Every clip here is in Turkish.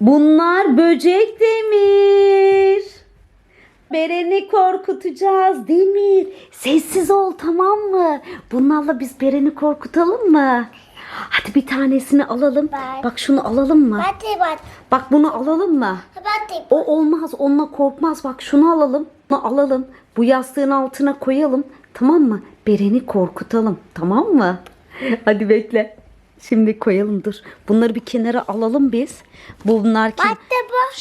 Bunlar böcek Demir. Beren'i korkutacağız Demir. Sessiz ol tamam mı? Bunlarla biz Beren'i korkutalım mı? Hadi bir tanesini alalım. Ben- Bak şunu alalım mı? Hadi bak. Bak bunu alalım mı? Hadi. O olmaz. Onunla korkmaz. Bak şunu alalım. Bunu alalım. Bu yastığın altına koyalım. Tamam mı? Beren'i korkutalım. Tamam mı? Hadi bekle. Şimdi koyalım dur. Bunları bir kenara alalım biz. Bunlar? Hadi bak.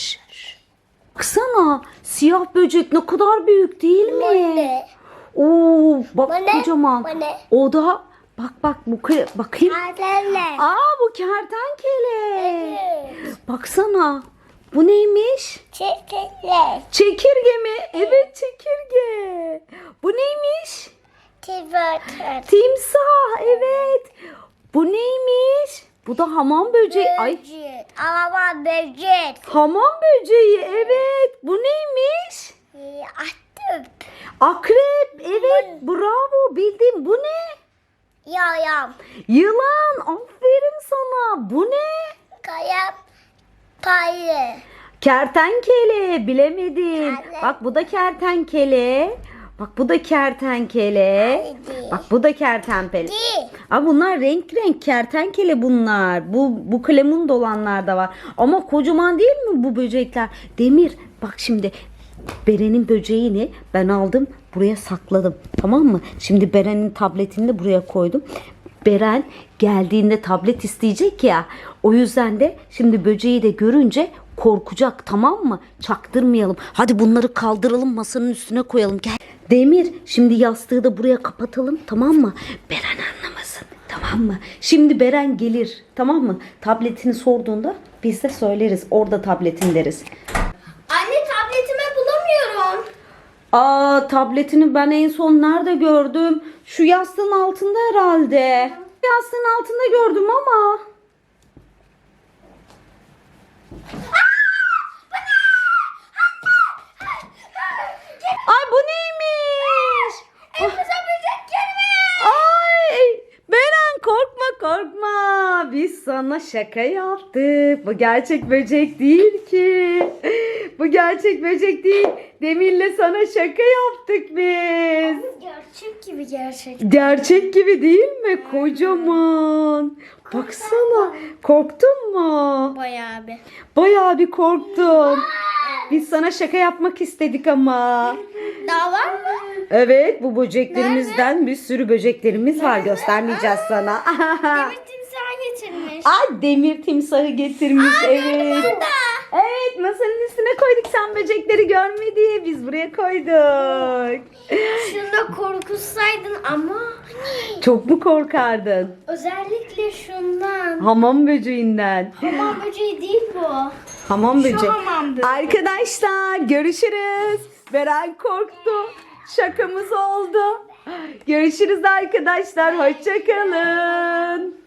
Baksana. Siyah böcek ne kadar büyük değil mi? Ne? Oo, bak Bu ne? kocaman. Bu ne? O da bak bak bu bakayım. Adele. Aa bu kertenkele. Evet. Baksana. Bu neymiş? Çekirler. Çekirge mi? Evet çekirge. Bu neymiş? Tıbırtır. Timsah. Evet. Bu neymiş? Bu da hamam böceği. Ay Böcek. Araba böcek. hamam böceği. Evet. Bu neymiş? Ee, Attım. Akrep. Evet. Bravo. Bildim. Bu ne? Yayam. Yılan. Aferin sana. Bu ne? Kayap. Payı. Kertenkele. Bilemedin. Anne. Bak bu da kertenkele. Bak bu da kertenkele. Haydi. Bak bu da kertenkele. Di. Aa, bunlar renk renk kertenkele bunlar. Bu bu klemun dolanlar da var. Ama kocaman değil mi bu böcekler? Demir bak şimdi Beren'in böceğini ben aldım buraya sakladım. Tamam mı? Şimdi Beren'in tabletini de buraya koydum. Beren geldiğinde tablet isteyecek ya. O yüzden de şimdi böceği de görünce korkacak tamam mı? Çaktırmayalım. Hadi bunları kaldıralım masanın üstüne koyalım. Gel. Demir şimdi yastığı da buraya kapatalım tamam mı? Beren. Tamam mı? Şimdi Beren gelir. Tamam mı? Tabletini sorduğunda biz de söyleriz. Orada tabletin deriz. Anne tabletimi bulamıyorum. Aa tabletini ben en son nerede gördüm? Şu yastığın altında herhalde. Yastığın altında gördüm ama. Ay bu neymiş? Elimize böcek girmiş. Ay Beren korkma korkma. Biz sana şaka yaptık. Bu gerçek böcek değil ki. Bu gerçek böcek değil. Demir'le sana şaka yaptık biz. Gerçek gibi gerçek. Gerçek gibi değil mi? Kocaman. Baksana. Korktun mu? Bayağı bir. Bayağı bir korktum. Biz sana şaka yapmak istedik ama. Daha var mı? Evet bu böceklerimizden bir sürü böceklerimiz var. Göstermeyeceğiz sana. Demir getirmiş. Ay demir timsahı getirmiş evet. Burada. Evet masanın üstüne koyduk sen böcekleri görme diye biz buraya koyduk. Şunda korkussaydın ama Çok mu korkardın? özellikle şundan. Hamam böceğinden. Hamam böceği değil bu. Hamam böceği. Arkadaşlar görüşürüz. Beren korktu. Şakamız oldu. Görüşürüz arkadaşlar. Hoşçakalın.